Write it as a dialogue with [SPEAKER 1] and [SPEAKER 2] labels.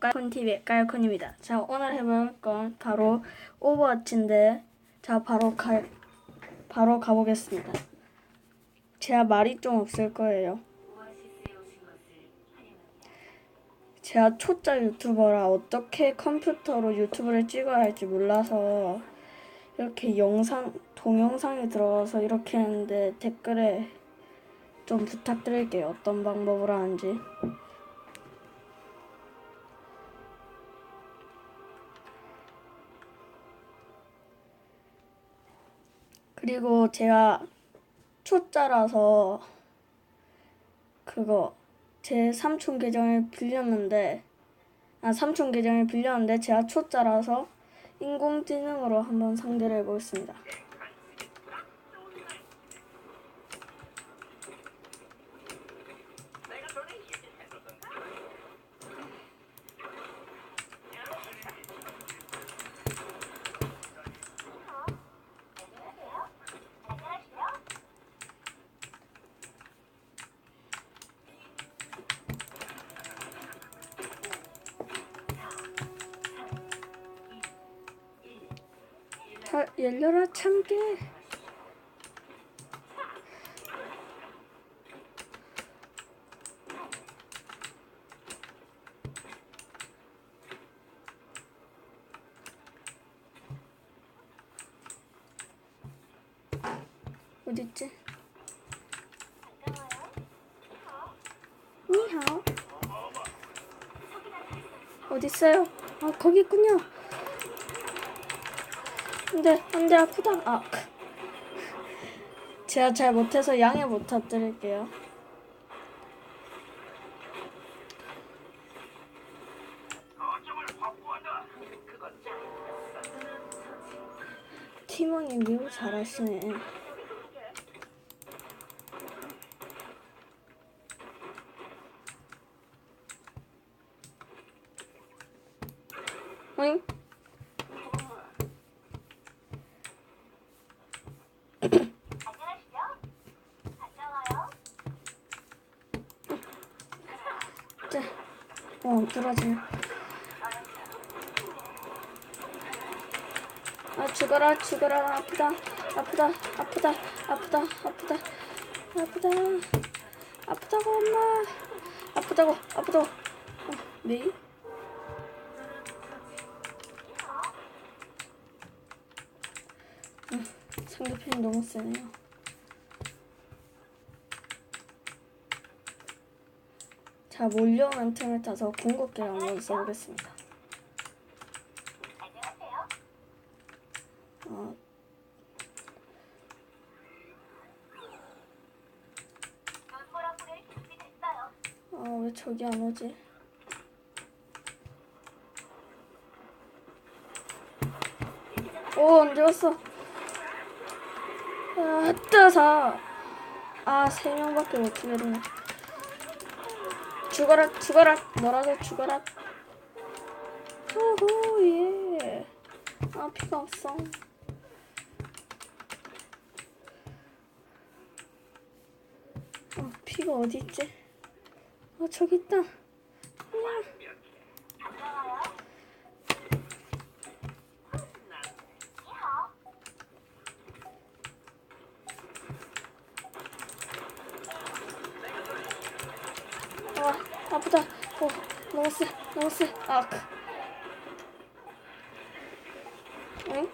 [SPEAKER 1] 깔콘TV의 깔콘입니다. 자, 오늘 해볼 건 바로 오버워치인데, 자, 바로 가, 바로 가보겠습니다. 제가 말이 좀 없을 거예요. 제가 초짜 유튜버라 어떻게 컴퓨터로 유튜브를 찍어야 할지 몰라서 이렇게 영상, 동영상에 들어가서 이렇게 했는데 댓글에 좀 부탁드릴게요. 어떤 방법으로 하는지. 그리고 제가 초짜라서 그거 제 삼촌 계정을 빌렸는데 아 삼촌 계정을 빌렸는데 제가 초짜라서 인공지능으로 한번 상대를 해보겠습니다. 다 열려라 참깨. 어딨지? 니하오. 어딨어요? 아 거기 있군요. 안돼 안돼 아프다. 아. 제가 잘 못해서 양해 부탁드릴게요. 팀원이 매우 잘하시네. 어잉? 자, 어, 들어지. 아, 죽어라, 죽어라, 아프다, 아프다, 아프다, 아프다, 아프다, 아프다, 아프다고, 엄마. 아프다고, 아프다고. 어, 메이? 음, 상대편이 너무 세네요. 자, 몰려오는 틈을 타서 궁극기를 한번 써보겠습니다. 어, 어, 왜 저기 안 오지? 오, 언제 왔어? 아, 뜨사. 아, 세 명밖에 못 죽였네. 죽어라 죽어라. 너라도 죽어라. 호호 예아 피가 없어. 아 피가 어디 있지? 아 저기 있다. 야. 아, 아프다. 어, 너무 세, 너무 세. 아, 크. 응?